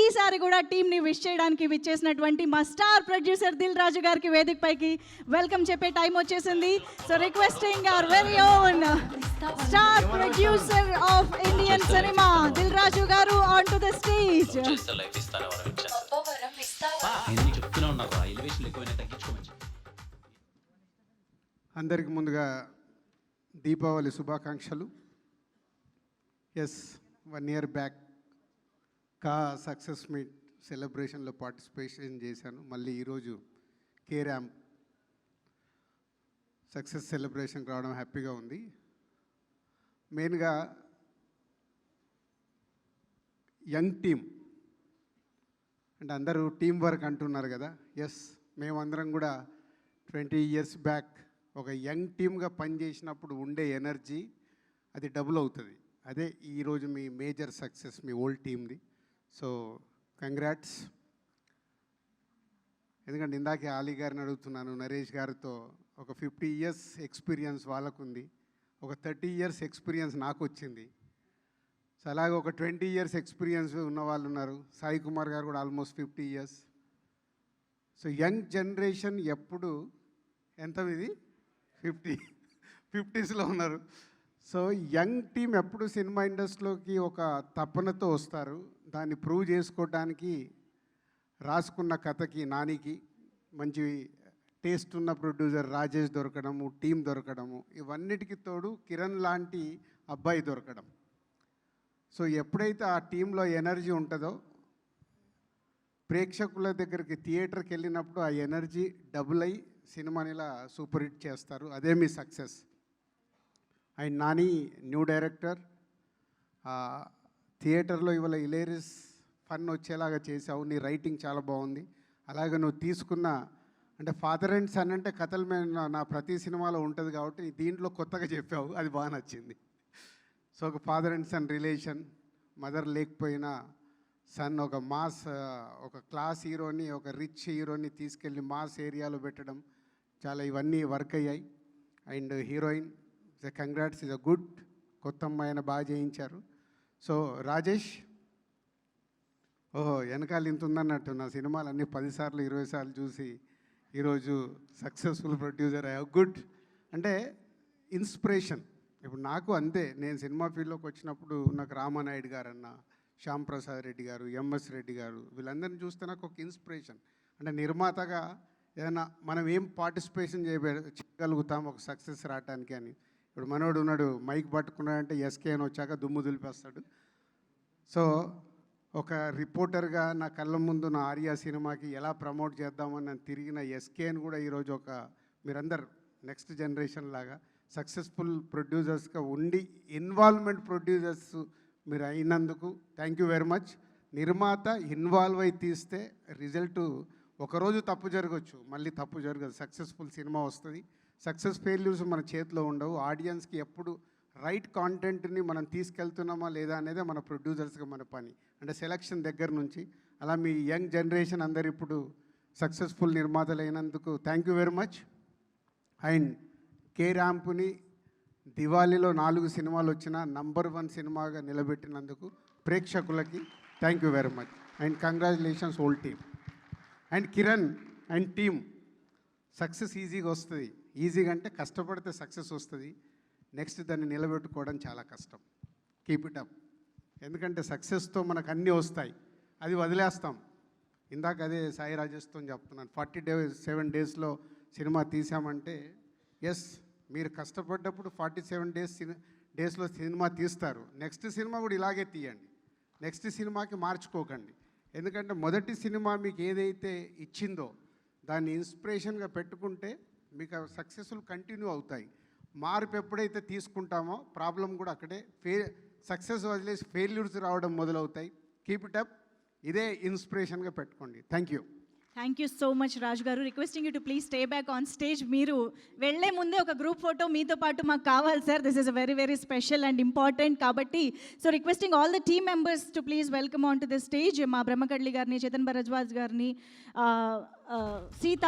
ఈసారి కూడా టీంని విష్ చేయడానికి విచ్చేసినటువంటి మా స్టార్ ప్రొడ్యూసర్ దిల్ రాజు గారికి వేదిక పైకి వెల్కమ్ చెప్పే టైం వచ్చేసింది. So requesting our very own star producer of Indian cinema Dil Raju garu on to the stage అందరికి ముందుగా దీపావళి శుభాకాంక్షలు. ఎస్ వన్ ఇయర్ బ్యాక్ కా సక్సెస్ మీట్ సెలబ్రేషన్లో పార్టిసిపేషన్ చేశాను. మళ్ళీ ఈరోజు కే ర్యాంప్ సక్సెస్ సెలబ్రేషన్కి రావడం హ్యాపీగా ఉంది. మెయిన్గా యంగ్ టీమ్ అంటే అందరూ టీం వర్క్ అంటున్నారు కదా. ఎస్ మేమందరం కూడా ట్వంటీ ఇయర్స్ బ్యాక్ ఒక యంగ్ టీమ్గా పనిచేసినప్పుడు ఉండే ఎనర్జీ అది డబుల్ అవుతుంది. అదే ఈరోజు మీ మేజర్ సక్సెస్ మీ ఓల్డ్ టీమ్ది. సో కంగ్రాట్స్ ఎందుకంటే ఇందాకే ఆలీ గారిని అడుగుతున్నాను నరేష్ గారితో ఒక ఫిఫ్టీ ఇయర్స్ ఎక్స్పీరియన్స్ వాళ్ళకుంది ఒక థర్టీ ఇయర్స్ ఎక్స్పీరియన్స్ నాకు వచ్చింది సో అలాగే ఒక ట్వంటీ ఇయర్స్ ఎక్స్పీరియన్స్ ఉన్న వాళ్ళు ఉన్నారు సాయి కుమార్ గారు కూడా almost fifty years. So young generation ఎప్పుడు ఎంత ఇది? ఫిఫ్టీ ఫిఫ్టీస్లో ఉన్నారు. సో యంగ్ టీం ఎప్పుడు సినిమా ఇండస్ట్రీలోకి ఒక తపనతో వస్తారు. దాన్ని ప్రూవ్ చేసుకోవడానికి రాసుకున్న కథకి నానికి మంచి టేస్ట్ ఉన్న ప్రొడ్యూసర్ రాజేష్ దొరకడము టీం దొరకడము ఇవన్నిటికి తోడు కిరణ్ లాంటి అబ్బాయి దొరకడం. సో ఎప్పుడైతే ఆ టీంలో ఎనర్జీ ఉంటుందో ప్రేక్షకుల దగ్గరికి థియేటర్కి వెళ్ళినప్పుడు ఆ ఎనర్జీ డబుల్ అయి సినిమాని ఇలా సూపర్ హిట్ చేస్తారు. అదే మీ success. And Nani new director. థియేటర్లో ఇవాళ ఇలేరియస్ ఫన్ వచ్చేలాగా చేసావు నీ రైటింగ్ చాలా బాగుంది. అలాగే నువ్వు తీసుకున్న అంటే ఫాదర్ అండ్ సన్ అంటే కథలు మీద నా- ప్రతి సినిమాలో ఉంటుంది కాబట్టి దీంట్లో కొత్తగా చెప్పావు అది బాగా నచ్చింది. సో ఒక father and son relation mother లేకపోయినా సన్ ఒక మాస్ ఒక క్లాస్ హీరోని ఒక రిచ్ హీరోని తీసుకెళ్ళి మాస్ ఏరియాలో పెట్టడం చాలా ఇవన్నీ వర్క్ అయ్యాయి. And heroine congrats is a good కొత్త అమ్మాయిని బాగా చేయించారు. సో రాజేష్ ఓహో వెనకాల ఇంత ఉందన్నట్టు నా సినిమాలు అన్ని పదిసార్లు ఇరవై సార్లు చూసి ఈరోజు సక్సెస్ఫుల్ ప్రొడ్యూసర్ ఐ గుడ్. అంటే ఇన్స్పిరేషన్. ఇప్పుడు నాకు అంతే. నేను సినిమా ఫీల్డ్లోకి వచ్చినప్పుడు నాకు రామానాయుడు గారు అన్న శ్యామ్ ప్రసాద్ రెడ్డి గారు ఎంఎస్ రెడ్డి గారు వీళ్ళందరిని చూస్తే నాకు ఒక ఇన్స్పిరేషన్. అంటే నిర్మాతగా ఏదైనా మనం ఏం పార్టిసిపేషన్ చేయగలుగుతాం ఒక సక్సెస్ రావడానికి అని. ఇప్పుడు మనోడు ఉన్నాడు మైక్ పట్టుకున్నాడంటే ఎస్కే అని వచ్చాక దుమ్ము దులిపేస్తాడు. సో ఒక రిపోర్టర్గా నా కళ్ళ ముందు నా ఆర్యా సినిమాకి ఎలా ప్రమోట్ చేద్దామని నేను తిరిగిన ఎస్కేని కూడా ఈరోజు ఒక మీరందరు నెక్స్ట్ జనరేషన్ లాగా సక్సెస్ఫుల్ ప్రొడ్యూసర్స్గా ఉండి ఇన్వాల్వ్మెంట్ ప్రొడ్యూసర్స్ మీరు అయినందుకు థ్యాంక్ యూ వెరీ మచ్. నిర్మాత ఇన్వాల్వ్ అయి తీస్తే రిజల్ట్ ఒకరోజు తప్పు జరగచ్చు మళ్ళీ తప్పు జరగదు సక్సెస్ఫుల్ సినిమా వస్తుంది. సక్సెస్ ఫెయిల్యూర్స్ మన చేతిలో ఉండవు. ఆడియన్స్కి ఎప్పుడు రైట్ కాంటెంట్ని మనం తీసుకెళ్తున్నామా లేదా అనేది మన ప్రొడ్యూసర్స్గా మన పని. అంటే సెలక్షన్ దగ్గర నుంచి. అలా మీ యంగ్ జనరేషన్ అందరు ఇప్పుడు సక్సెస్ఫుల్ నిర్మాతలు అయినందుకు thank you very much. And K ర్యాంపుని దివాళీలో నాలుగు సినిమాలు వచ్చిన నంబర్ వన్ సినిమాగా నిలబెట్టినందుకు ప్రేక్షకులకి thank you very much. And congratulations all team. And Kiran and team success ఈజీగా వస్తుంది. ఈజీగా అంటే కష్టపడితే సక్సెస్ వస్తుంది. నెక్స్ట్ దాన్ని నిలబెట్టుకోవడం చాలా కష్టం. కీప్ ఇట్ అప్ ఎందుకంటే సక్సెస్తో మనకు అన్నీ వస్తాయి. అది వదిలేస్తాం. ఇందాక అదే సాయి రాజేష్తో చెప్తున్నాను. ఫార్టీ డేస్ సెవెన్ డేస్లో సినిమా తీసామంటే ఎస్ మీరు కష్టపడ్డప్పుడు ఫార్టీ సెవెన్ డేస్ డేస్లో సినిమా తీస్తారు. నెక్స్ట్ సినిమా కూడా ఇలాగే తీయండి. నెక్స్ట్ సినిమాకి మార్చుకోకండి. ఎందుకంటే మొదటి సినిమా మీకు ఏదైతే ఇచ్చిందో దాన్ని ఇన్స్పిరేషన్గా పెట్టుకుంటే మీకు సక్సెస్ఫుల్ కంటిన్యూ అవుతాయి. మార్పు ఎప్పుడైతే తీసుకుంటామో ప్రాబ్లం కూడా అక్కడే ఫే సక్సెస్ వదిలేసి ఫెయిల్యూర్స్ రావడం మొదలవుతాయి. కీప్ ఇట్ అప్ ఇదే ఇన్స్పిరేషన్గా పెట్టుకోండి. Thank you thank you so much Raju garu. Requesting you to please stay back on stage మీరు వెళ్ళే ముందే ఒక గ్రూప్ ఫోటో మీతో పాటు మాకు కావాలి sir this is a very very special and important కాబట్టి. So requesting all the team members to please welcome on to the stage మా బ్రహ్మకడ్లి గారిని చేతన్ భరద్వాజ్ గారిని సీత.